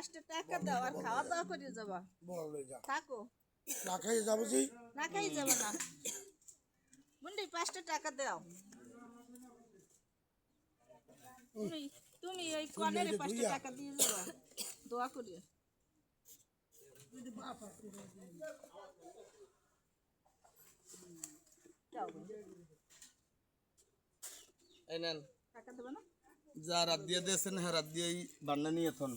দোয়া করিয়ে যাবা। বড় লই যা থাকো। না খাইয়ে যাব জি। না খাই যাবে না। বুন্ডি পাঁচটা টাকা দাও। তুমি ওই কনের পাঁচটা টাকা দিয়ে যাবা। দোয়া। এই নেন। টাকা দেবে না? যা রাত দিয়ে দিয়েছেন হ্যাঁ রাত দিয়েই বান্না নিয়ে এখন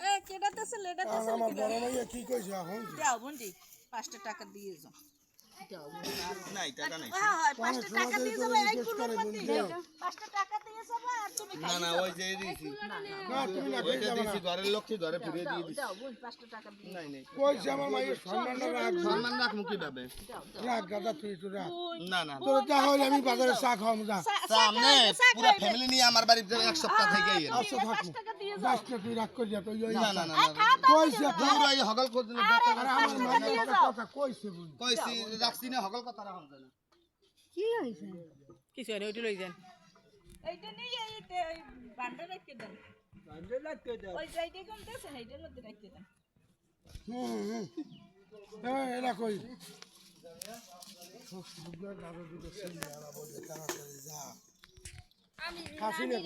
এ কেটাতেছে আর আমার বড় মাইয়া কি কইছে এখন যাও বুন্ডি পাঁচটা টাকা দিয়ে যাও। যাও নাই টাকা নাই। হ্যাঁ হয় পাঁচটা টাকা দিয়ে যাবে এই কুলোর করে মধ্যে টাকা দিয়ে যাবে আর তুমি না না ওই যে দিয়েছি না তুমি না খাইয়ে ওইটা যাব ঘরের লক্ষ্মী ঘরে ফিরিয়ে দিয়ে দিছি। যাও বুন পাঁচটা টাকা দিয়ে নাই নাই। কইছে আমার মাইয়ের সম্মানটা রাখ। সম্মান রাখব কীভাবে যাও যাও রাখ গাদা তুই তো রাখ। না না। তোর যা আমি বাজারে চা খাওয়াম যা। সামনে পুরো ফ্যামিলি নিয়ে আমার বাড়িতে এক সপ্তাহ থেকে আচ্ছা না তুই রাখ করি তুই ওই না না না কইছে পুরো এই হগল করতে আর আমার মাইয়ের কথা কইছে বুঝ কইছি রাখছি না হগল কথা রাখুন না কিছু হয় না ওইটা লই যান এইটা নিয়ে এই তে- এই বান্ডা রাখতে দেন ওই যাইতে কমতেছে এইটার মধ্যে রাখতে দেন হুম হুম হ্যাঁ এরা কই হাসি না